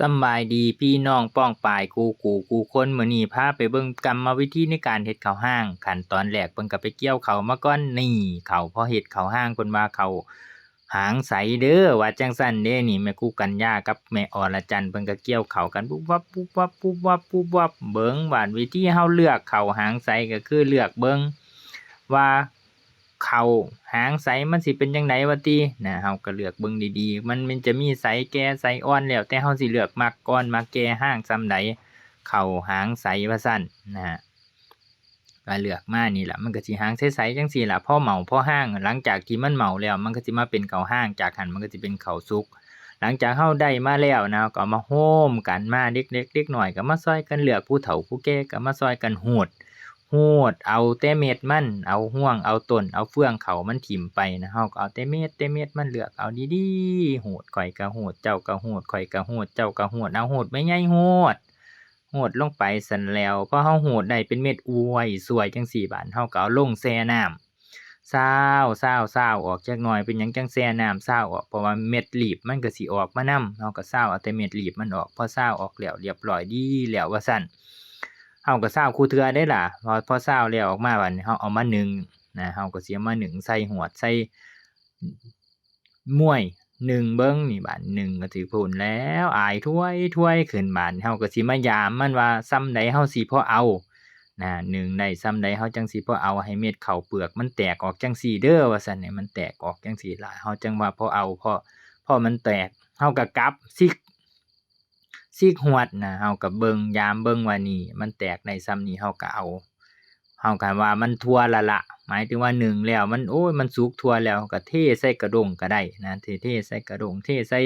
สำบายดีพี่น้องป้องปายกูกูกูคนมื้อนี้พาไปเบิ่งกรรมวิธีในการเฮ็ดข้าวห้าง ขั้นตอนแรกเพิ่นก็ไปเกี่ยวเขามาก่อนนี่ข้าพอเฮ็ดข้าวห้างเพิ่นว่าข้าหางใสเด้อว่าจังซั่นเด้นี่แม่ครูกัญญากับแม่อรจันเพิ่นก็เกี่ยวเขากันปุ๊บวับปุ๊บวับปุ๊บวับปุ๊บวับเบิ่งว่าวิธีเฮาเลือกเขาหางใสก็คือเลือกเบิ่งว่า เขาหางใสมันสิเป็นจังไดวะตินะเฮาก็เลือกเบิ่งดีๆ มันมันจะมีใสแก่ใสอ่อนแล้วแต่เฮาสิเลือกมักก่อนมักแก่หางส่ำใดเข้าหางใสว่าซั่นนะฮะก็เลือกมานี่แหละมันก็สิหางใสๆจังซี่ล่ะพ่อเหมาพ่อห้างหลังจากที่มันเหมาแล้ว มันก็สิมาเป็นเข้าวหางจากหันมันก็สิเป็นเข้าวสุก หลังจากเฮาได้มาแล้วนะก็มาโฮมกันมาเด็กๆเด็กน้อยก็มาซอยกันเลือกผู้เฒ่าผู้แก่ก็มาซอยกันรูด รูดเอาแต่เม็ดมัน เอาห่วง เอาต้น เอาเฟืองเขามันถิ้มไปนะเฮาก็เอาแต่เม็ดแต่เม็ดมันเลือกเอาดีๆรูดข้อยก็รูดเจ้าก็รูดข้อยก็รูดเจ้าก็รูดเอารูดไม่ใหญ่รูดรูดลงไปซั้นแล้วพอเฮารูดได้เป็นเม็ดอวยสวยจังซี้บาดเฮาก็เอาลงแช่น้ำซาวซาวซาวออกจักหน่อยเป็นหยังจังแช่น้ำซาวออกเพราะว่าเม็ดหลีบมันก็สิออกมานำเฮาก็ซาวเอาแต่เม็ดหลีบมันออกพอซาวออกแล้วเรียบร้อยดีแล้วว่าซั่น เฮาก็ซาคู่เทือได้ล่ะ พอพอซาแล้วออกมาบัดนี้เฮาเอามานึ่งนะเฮาก็เสิเอามานึ่งใส่หวดใส่ม้วยนึ่งเบิ่งนี่บาดนึ่งก็สิพู้นแล้วอายถ้วยๆขึ้นบาดเฮาก็สิมายามมันว่าส่ำใดเฮาสิพอเอานะหนึ่งได้ส่ำใดเฮาจังสิพอเอาให้เม็ดข้าวเปลือกมันแตกออกจังซี่เด้อว่าซั่นให้มันแตกออกจังซี่ล่ะเฮาจังว่าพอเอาพอพอมันแตกเฮาก็กลับซิก ซีกฮวดนะเฮาก็เบิ่งยามเบิ่งว่านี่ มันแตกได้ส่ำนี้เฮาก็เอาเฮาก็ว่ามันทั่วล้วล่ะหมายถึงว่านึ่งแล้ว มันโอ้ยมันสุกทั่วแล้วก็เทใส่กระดงก็ได้นะเทเทใส่กระดงเทใส่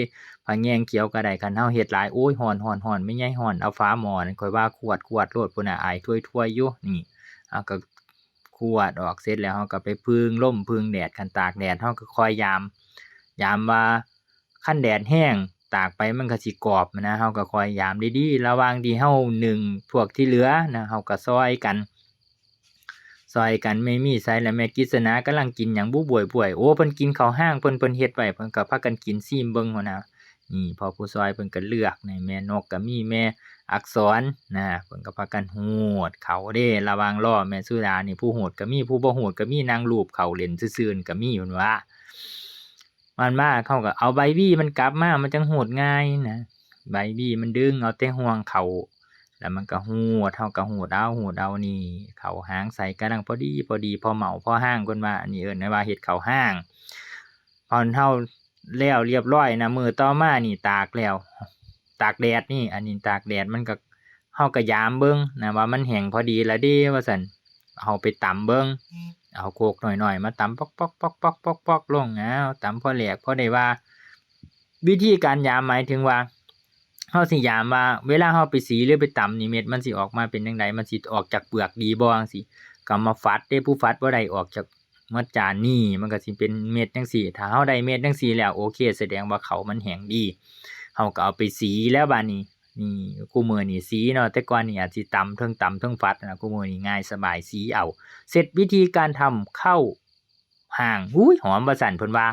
ผ้าแยงเขียวก็ได้คันเฮาเฮ็ดหลายโอ๊ยร้อนๆๆไม่ใหญ่ร้อนเอาฝาหมอนั่อยว่าขวดๆโลดพุ่นน่ะอายถ้วยๆอยู่นี่เฮาก็ขวดออกเสร็จแล้วเฮาก็ไปผึ่งลมผึ่งแดดคันตากแดดเฮาก็คอยยาม ยามว่าคันแดดแรง ตากไปมันก็สิกรอบนะเฮาก็คอยยามดีๆระว่างที่เฮาหนึ่งพวกที่เหลือนะเฮาก็ซอยกัน ซอยกันแม่มีไสและแม่กฤษณากำลังกินหยังบุบ่วยโอ้เพิ่นกินข้าวห้างเพิ่นเพิ่นเฮ็ดไว้เพิ่นก็พากันกินซิมเบิ่งหั้นะนี่พอผู้ซอยเพิ่นก็เลือกในแม่นกก็มีแม่อักษรนะเพิ่นก็พากันรูดเขาเด้ระว่างรอแม่สุดานี่ผู้รูดก็มีผู้บ่รูดก็มีนั่งรูปเขาเล่นซื่อๆก็มีเพิ่นว่า มันมาเขาก็เอาใบบี้มันกลับมา มันจังรูดง่ายนะใบบี้มันดึงเอาแต่ห่วงเขาแล้วมันก็รูดเฮาก็รูดเอารูดเอานี่ เขาหางใส่กำลังพอดีพอดีพอเหมาพอห้างเพิ่นว่าอันนี้เอิ้นว่าเฮ็ดเขาวหางตอนเฮาแล้วเรียบร้อยนะมือต่อมานี่ตากแล้ว ตากแดดนี่ อันนี้ตากแดดมันก็เฮาก็ยามเบิ่งนะว่ามันแห้งพอดีแล้วด้ว่าซั่นเฮาไปตำเบิ่ง เอาโคกหน้อยๆ มาตำป๊อกๆๆๆๆลงอ้าวตำพอแหลกพอได้ว่า วิธีการยามหมายถึงว่าเฮาสิยามว่า เวลาเฮาไปสีหรือไปตำนี่เม็ดมันสิออกมาเป็นจังไดมันสิออกจากเปลือกดีบ่จั่งซี้ก็มาฟัดเด้ผู้ฟัดบ่ได้ออกจากมดจานนี่มันก็สิเป็นเม็ดจังซี่ถ้าเฮาได้เม็ดจังซี่แล้วโอเค แสดงว่าเขามันแห้งดีเฮาก็เอาไปสีแล้วบัดนี้ นี่คุมื้อนี่สีเนาะแต่ก่อนนี่อาจสิตำเทิงตำเทิงฟัดนะกูมือนี่ง่ายสบายสีเอา เสร็จวิธีการทำข้าวหางอุ้ยหอมประสันเพิ่นว่า